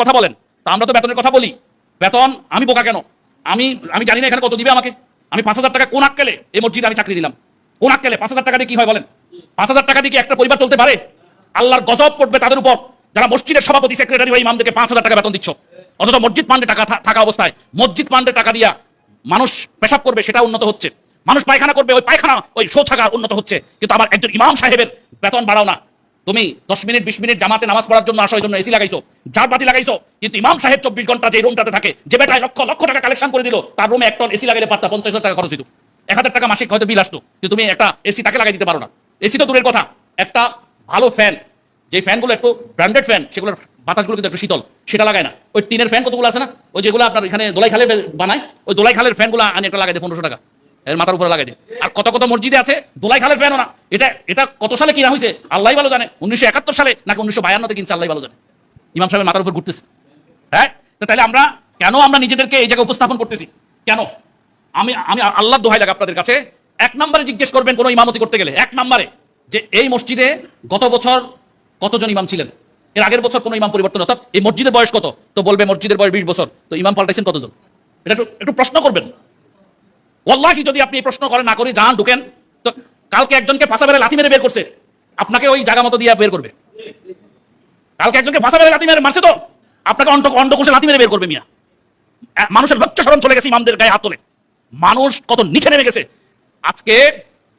কথা বলেন, তা আমরা তো বেতনের কথা বলি। বেতন আমি বোকা কেন? আমি আমি জানি না এখানে কত দিবে আমাকে। আমি পাঁচ হাজার টাকা কোন আক্কেলে এই মসজিদে আমি চাকরি দিলাম? কোন আক্কেলে? পাঁচ হাজার টাকা দিয়ে কি হয় বলেন? পাঁচ হাজার টাকা দিয়ে কি একটা পরিবার চলতে পারে? আল্লাহর গজব পড়বে তাদের উপর। যারা মসজিদের সভাপতি সেক্রেটারি বা ইমামদেরকে পাঁচ হাজার টাকা বেতন দিচ্ছ। অথচ মসজিদ পান্ডে টাকা থাকা অবস্থায়, মসজিদ পান্ডে টাকা দিয়া মানুষ পেশাব করবে, সেটা উন্নত হচ্ছে। মানুষ পায়খানা করবে, ওই পায়খানা, ওই শৌচাগার উন্নত হচ্ছে। কিন্তু আমার একজন ইমাম সাহেবের বেতন বাড়াও না। তুমি দশ মিনিট, বিশ মিনিট জামাতে নামাজ পড়ার জন্য আসো, এই জন্য এসি লাগাইছো যার বাতি লাগাইছো। কিন্তু ইমাম সাহেব চব্বিশ ঘণ্টা যে রুমটাতে থাকে, যে বেটায় লক্ষ লক্ষ টাকা কালেকশন করে দিল, তার রুমে এক টন এসি লাগাইলে পারতা পঞ্চাশ হাজার টাকা খরচ দিত এক হাজার টাকা মাসিক হয়তো বিল আসতো, কিন্তু তুমি একটা এসি তাকে লাগাই দিতে পারো না। এসি তো দূরের কথা, একটা ভালো ফ্যান যে ফ্যানগুলো একটু ব্র্যান্ডেড ফ্যান সেগুলোর বাতাসগুলো কিন্তু একটু শীতল, সেটা লাগায় না। ওই টিনের ফ্যান কতগুলো আছে না? ওই যেগুলো আপনার এখানে দোলাই খালে বানায়, ওই দোলাই খালের ফ্যানগুলো আনি একটা লাগাই দেয় পনেরোশো টাকা। এর মাথার উপরে লাগাই দেয় আর কত কত মসজিদে আছে? দোলাই খালের ফ্যানও না। এটা এটা কত সালে কিনা হয়েছে আল্লাহ ভালো জানে। উনিশশো একাত্তর সালে নাকি উনিশশো বায়ান্নতে কিনছে আল্লাহ ভালো জানে। ইমাম সাহেবের মাথার উপর ঘুরতেছে। হ্যাঁ? তাহলে আমরা, কেন আমরা নিজেদেরকে এই জায়গায় উপস্থাপন করতেছি? কেন? আমি আমি আল্লাহ দোহাই লাগে আপনাদের কাছে। এক নম্বরে জিজ্ঞেস করবেন কোনো ইমামতি করতে গেলে। এক নম্বরে যে এই মসজিদে গত বছর কতজন ইমাম ছিলেন? এর আগের বছর কোনো ইমাম পরিবর্তন অর্থাৎ এই মসজিদের বয়স কত? তো বলবে মসজিদের বয়স বিশ বছর। তো ইমাম পাল্টাইছেন কতজন? এটা একটু একটু প্রশ্ন করবেন। ওয়াল্লাহি, যদি আপনি এই প্রশ্ন করেন, না করি, যান, ঢুকেন। তো কালকে একজনকে ফাঁসা বেড়ে লাথি মেরে বের করছে। আপনাকে ওই জায়গা মতো দিয়ে বের করবে। কালকে একজনকে ফাঁসা বেড়ে লাথি মেরে মারছে তো? আপনাকে অন্ড অন্ডকোষে লাথি মেরে বের করবে মিয়া। মানুষের লজ্জা সরম চলে গেছে ইমামদের গায়ে হাত তোলে। মানুষ কত নিচে নেমে গেছে। আজকে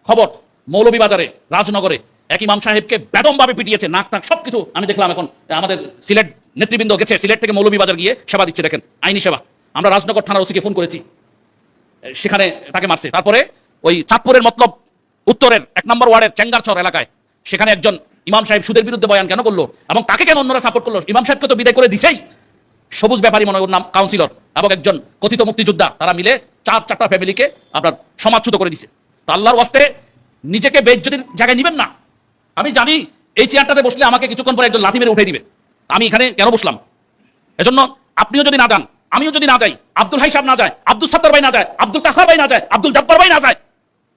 খবর, মৌলভীবাজারে, রাজনগরে, এক ইমাম সাহেবকে বেদমভাবে পিটিয়েছে, নাক নাক সবকিছু আমি দেখলাম এখন। আমাদের সিলেট নেতৃবৃন্দ গেছে, সিলেট থেকে মৌলভীবাজার গিয়ে সেবা দিচ্ছে, দেখেন, আইনি সেবা। আমরা রাজনগর থানার ওসিকে ফোন করেছি। সেখানে তাকে মারছে। তারপরে ওই চাঁদপুরের মতলব উত্তরের এক নম্বর ওয়ার্ডের চেঙ্গারচর এলাকায় সেখানে একজন ইমাম সাহেব সুদের বিরুদ্ধে বয়ান কেন করল এবং তাকে কেন অন্যরা সাপোর্ট করল? ইমাম সাহেবকে তো বিদায় করে দিছেই। সবুজ ব্যাপারী মনে নাম কাউন্সিলর এবং একজন কথিত মুক্তিযোদ্ধা। তারা মিলে চার চারটা ফ্যামিলিকে আপনার সমাজচ্যুত করে দিছে। তো আল্লাহর ওয়াস্তে নিজেকে বেজ্জতির জায়গায় নিবেন না। আমি জানি এই চেয়ারটাতে বসলে আমাকে কিছুক্ষণ পরে একজন লাথি মেরে উঠে দিবে। আমি এখানে কেন বসলাম? এজন্য আপনিও যদি না যান আমিও যদি না যাই, আব্দুল হাই সাহেব না যায়, আব্দুল সত্তর ভাই না যায়, আব্দুল কাহার ভাই না যায়, আব্দুল জব্বার ভাই না যায়,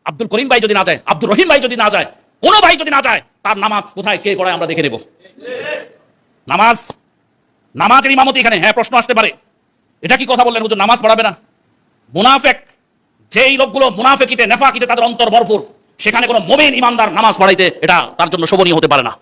আব্দুল করিম ভাই যদি না যায় আব্দুল রহিম ভাই যদি না যায়, কোনো ভাই যদি না যায়, তার নামাজ কোথায়, কে পড়ায় আমরা দেখে নেব। নামাজ, নামাজের ইমামতি এখানে হ্যাঁ প্রশ্ন আসতে পারে। এটা কি কথা বললেন হুজুর? নামাজ পড়াবে না। মুনাফেক, যেই লোকগুলো মুনাফেকিতে, নেফাকিতে তাদের অন্তর ভরপুর, সেখানে কোনো মোমেন ইমানদার নামাজ পড়াইতে এটা তার জন্য শোভনীয় হতে পারে না।